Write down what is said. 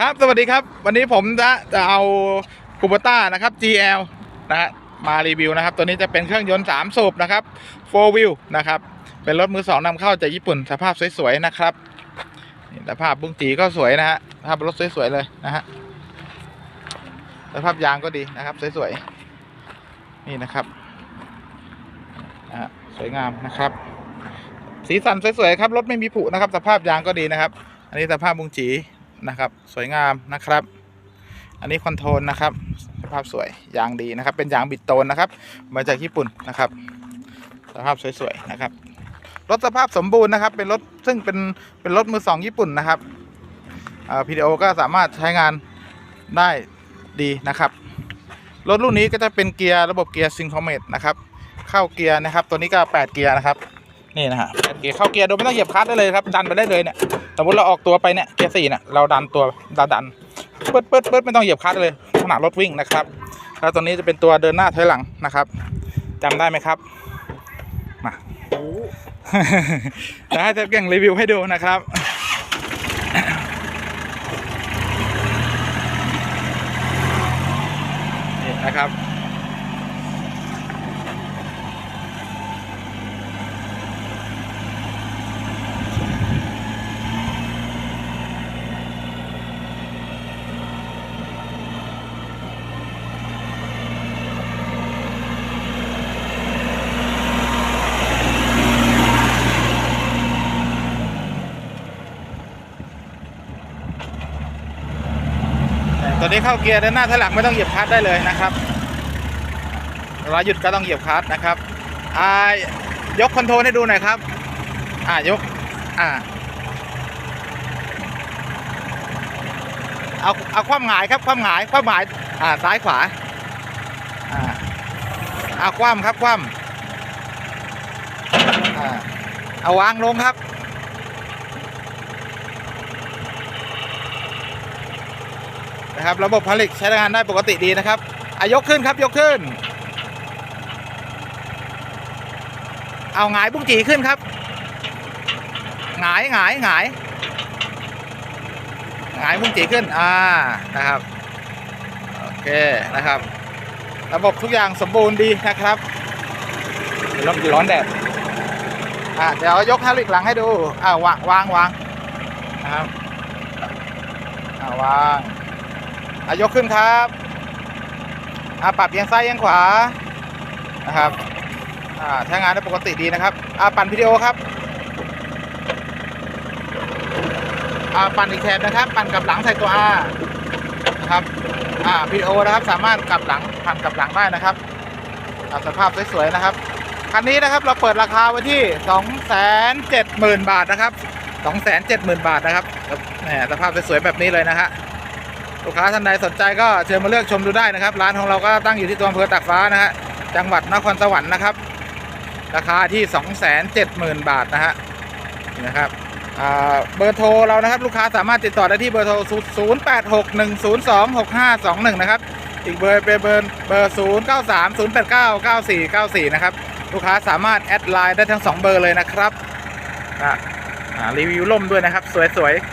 ครับ สวัสดีครับ วันนี้ผมจะจะเอาคูปต้านะครับ GL นะฮะมารีวิวนะครับ ตัวนี้จะเป็นเครื่องยนต์ 3 สูบนะครับ4 wheel นะครับ เป็นรถมือสองนำเข้าจากญี่ปุ่นสภาพสวยๆนะครับสภาพบุ้งจีก็สวยนะฮะสภาพรถสวยๆเลยนะฮะสภาพยางก็ดีนะครับสวยๆนี่นะครับนะสวยงามนะครับ สีสันสวยๆครับรถไม่มีผุนะครับ สภาพยางก็ดีนะครับ อันนี้สภาพบุ้งจี นะครับ สวยงามนะครับ อันนี้คอนโทรลนะครับสภาพสวยยางดีนะครับ เป็นยางบิดโตนนะครับ มาจากญี่ปุ่นนะครับ สภาพสวยๆนะครับรถสภาพสมบูรณ์นะครับ เป็นรถซึ่งเป็นเป็นรถมือสองญี่ปุ่นนะครับพีดีโอก็สามารถใช้งานได้ดีนะครับ รถรุ่นนี้ก็จะเป็นเกียร์ระบบเกียร์ซิงค r เมตนะครับ เข้าเกียร์นะครับ ตัวนี้ก็ 8 เกียร์นะครับ นี่นะฮะเกียร์เข้าเกียร์โดยไม่ต้องเหยียบคลัตช์ได้เลยครับดันไปได้เลยเนี่ยสมมติเราออกตัวไปเนี่ยเกียร์สี่เนี่ยเราดันตัวเราดันเปิดเปิดเปิดไม่ต้องเหยียบคลัตช์เลยขนาดรถวิ่งนะครับแล้วตัวนี้จะเป็นตัวเดินหน้าถอยหลังนะครับจำได้ไหมครับมาจะให้เทปเก่งรีวิวให้ดูนะครับนี่นะครับ ตัวนี้เข้าเกียร์เดินหน้าถอยหลังไม่ต้องเหยียบคลัตช์ได้เลยนะครับเวลาหยุดก็ต้องเหยียบคลัตช์นะครับอ่ายกคอนโทรลให้ดูหน่อยครับ อ่ายก อ่า เอาเอาความหงายครับความหงายความหงาย อ่าซ้ายขวา อ่าเอาคว่ำครับคว่ำอ่าเอาวางลงครับ นะครับระบบผลิตใช้งานได้ปกติดีนะครับอายกขึ้นครับยกขึ้น เอาหงายบุ้งจีขึ้นครับหงายหงายหงายหงายบุ้งจีขึ้นอ่านะครับโอเคนะครับ ระบบทุกอย่างสมบูรณ์ดีนะครับเดี๋ยวรถร้อนแดดอ่าเดี๋ยวยกฮาริกหลังให้ดูอ่าวางวางวางนะครับอ่าวาง อายกขึ้นครับอ่าปรับเอียงซ้ายเอียงขวานะครับอ่าใช้งานได้ปกติดีนะครับอ่าปั่นวิดีโอครับอ่าปั่นอีกแถบนะครับ ปั่นกลับหลังใส่ตัว R นะครับอ่าวิดีโอนะครับสามารถกลับหลังปั่นกลับหลังได้นะครับอ่าสภาพสวยๆนะครับคันนี้นะครับเราเปิดราคาไว้ที่ 270,000 บาทนะครับ 270,000 บาทนะครับแหมสภาพสวยๆแบบนี้เลยนะฮะ ลูกค้าท่านใดสนใจก็เชิญมาเลือกชมดูได้นะครับ ร้านของเราก็ตั้งอยู่ที่ตัวอำเภอตากฟ้านะฮะจังหวัดนครสวรรค์นะครับ ราคาที่ 270,000 บาทนะฮะนะครับเบอร์โทรเรานะครับ ลูกค้าสามารถติดต่อได้ที่เบอร์โทร 0861026521 นะครับ อีกเบอร์เป็นเบอร์เบอร์ 0930899494 นะครับ ลูกค้าสามารถแอดไลน์ได้ทั้ง 2 เบอร์เลยนะครับอ่ารีวิวล่มด้วยนะครับ สวยๆ